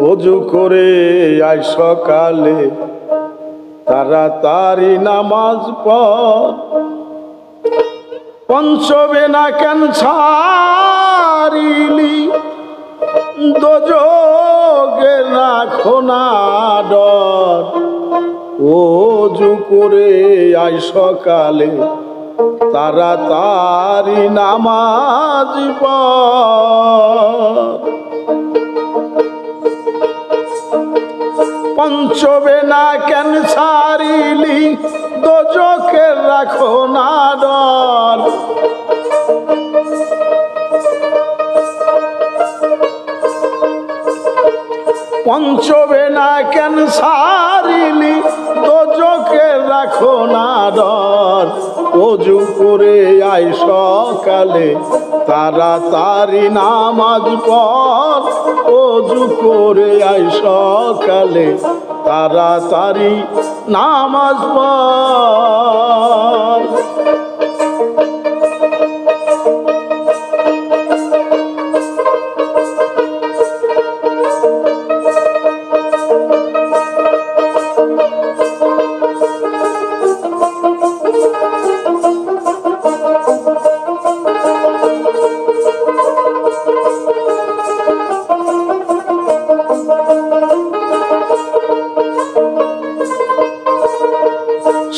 অজু করে আয় সকালে, তাড়াতাড়ি নামাজ পড়। পঞ্চবে না কেন ছাড়িলি? দোজগে না ডর। অজু করে আয় সকালে, তাড়াতাড়ি নামাজ পড়। পঞ্চবে না কেন সারিলি? দোজকে রাখো না ডর। পঞ্চবে না কেন সারিলি? দোজকে রাখো না ডর। অজু করে আই সকালে, তাড়াতাড়ি নামাজ পর অজু করে আই সকালে, তাড়াতাড়ি নামাজ পর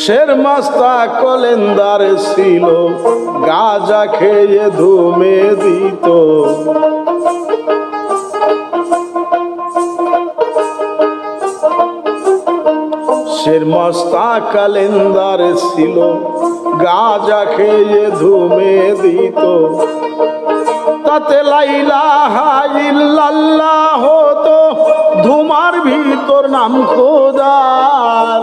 শের মাস্তা কলেন্দার ছিল, গাজা খেয়ে ধুমে দিত। শের মাস্তা কালেন্দার ছিল, গাজা খেয়ে ধুমে দিত। তাতে লাইলা ইল্লাল্লাহ হতো, ধুমার ভিতর নাম খোদার।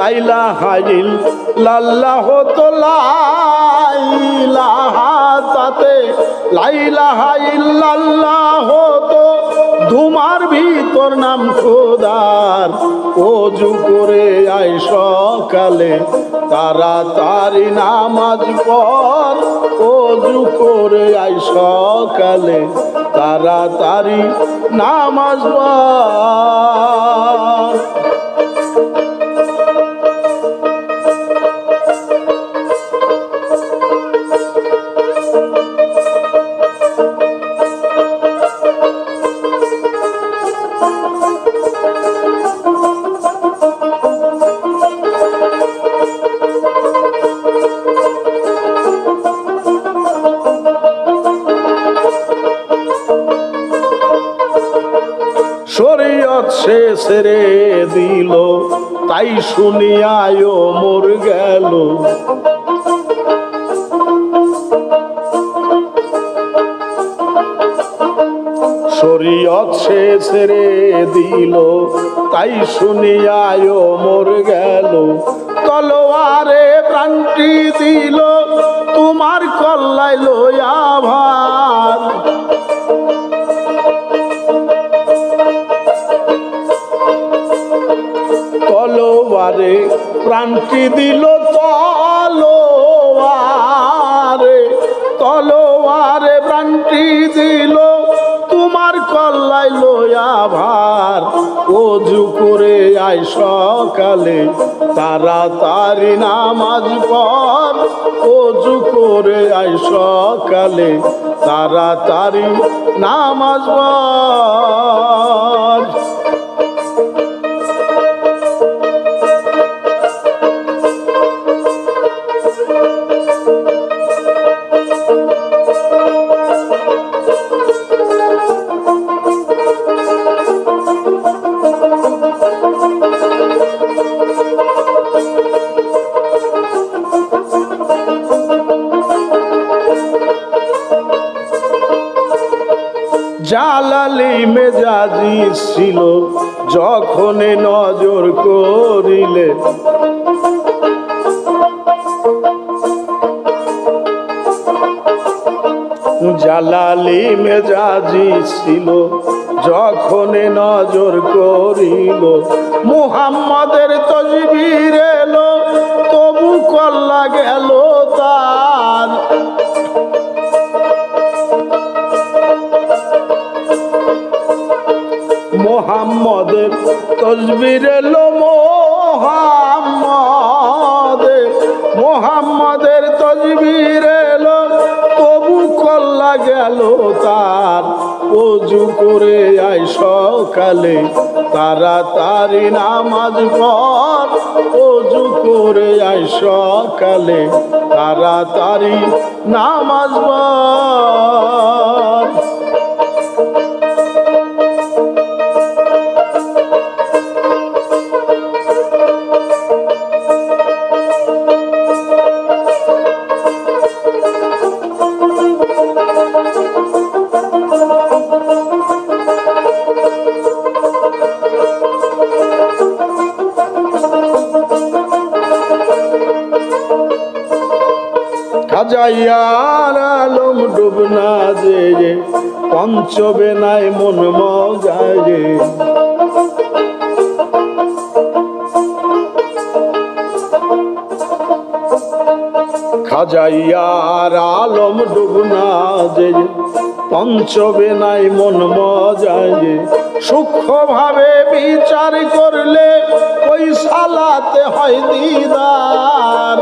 লাইলা হাইল লাল্লাহ তো লাইলা তাতে। লাইলা হাইল লাল্লাহ তো ধুমার ভিতর নাম খোদার। অজু করে আয় সকালে, তাড়াতাড়ি নামাজ পর অজু করে আয় সকালে, তাড়াতাড়ি নামাজ পর শরীয়ত সে ছেড়ে দিল, তাই শুনিয়ায় মোর গেল। শরীয়ত সে ছেড়ে দিল, তাই শুনিয়ায় মোর গেল। তলোয়ারে প্রাণটি দিল, তোমার কল্লাই লয়া ভার। তলোয়ারে প্রাণটি দিল তলোয়ারে তলোয়ারে প্রাণটি দিল, তোমার কল্লাই লয়া ভার। অজু করে আয় সকালে, তাড়াতাড়ি নামাজ পর অজু করে আয় সকালে, তাড়াতাড়ি নামাজ পর জালালি মেজাজি ছিল যখন নজর করিলে। জালালি মেজাজি ছিল যখন নজর করিল। মুহাম্মদের তজবির এলো, তবু কল্লা গেল তার তসবির এলো মোহাম্মদের মোহাম্মদের তসবির এলো, তবু কল্লা গেল তার। অজু করে আয় সকালে, তাড়াতাড়ি নামাজ পর অজু করে আয় সকালে, তাড়াতাড়ি নামাজ পর খাজাইয়ার আলম ডুবনা যে পঞ্চবে নাই মন মজায় খাজাইয়ার আলম ডুবনা যে পঞ্চবে নাই মন মজায় সূক্ষ্মভাবে বিচার করলে ওই সালাতে হয় দিদার।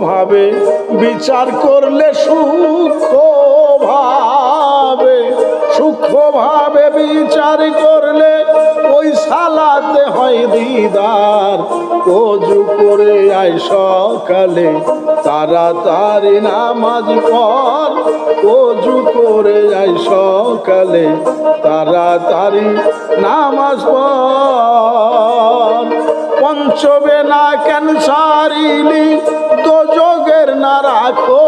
সূক্ষ্মভাবে বিচার করলে সূক্ষ্মভাবে সূক্ষ্মভাবে বিচার করলে ওই সালাতে হয় দিদার। অজু করে আয় সকালে, তাড়াতাড়ি নামাজ পর অজু করে আয় সকালে, তাড়াতাড়ি নামাজ পর পঞ্চবে না কেন সারিলি? তো যোগের না রাখো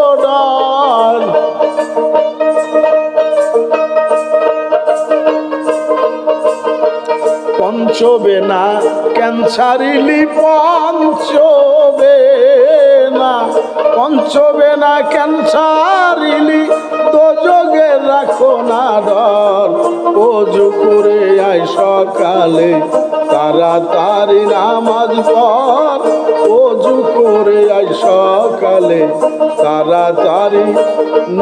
পঞ্চবে না ক্যান্সারিলি পঞ্চবে না। পঞ্চবে না ক্যান্সারিলি তো যোগে রাখো না ডর অজু করে আয় সকালে। তারা তাড়াতাড়ি নামাজ পর অজু করে আয় সকালে। তারা তাড়াতাড়ি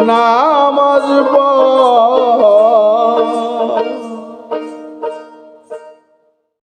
নামাজ পর